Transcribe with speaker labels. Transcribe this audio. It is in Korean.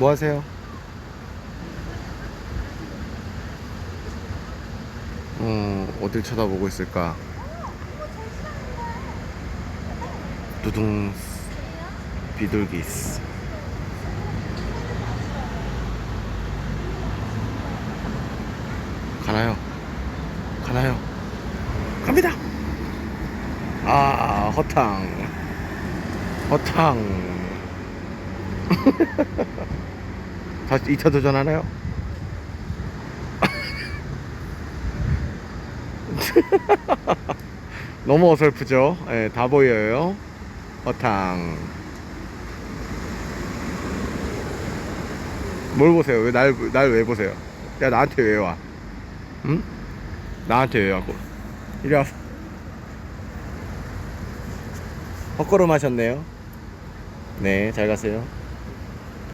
Speaker 1: 뭐 하세요? 어, 어딜 쳐다보고 있을까? 두둥 비둘기스 가나요? 가나요? 갑니다! 아, 허탕. 허탕. 다시 2차 도전하나요? 너무 어설프죠? 예, 다 보여요. 허탕. 뭘 보세요? 왜 날, 날 왜 보세요? 야, 나한테 왜 와? 응? 나한테 왜 와고? 이리 와. 헛걸음 하셨네요. 네, 잘 가세요.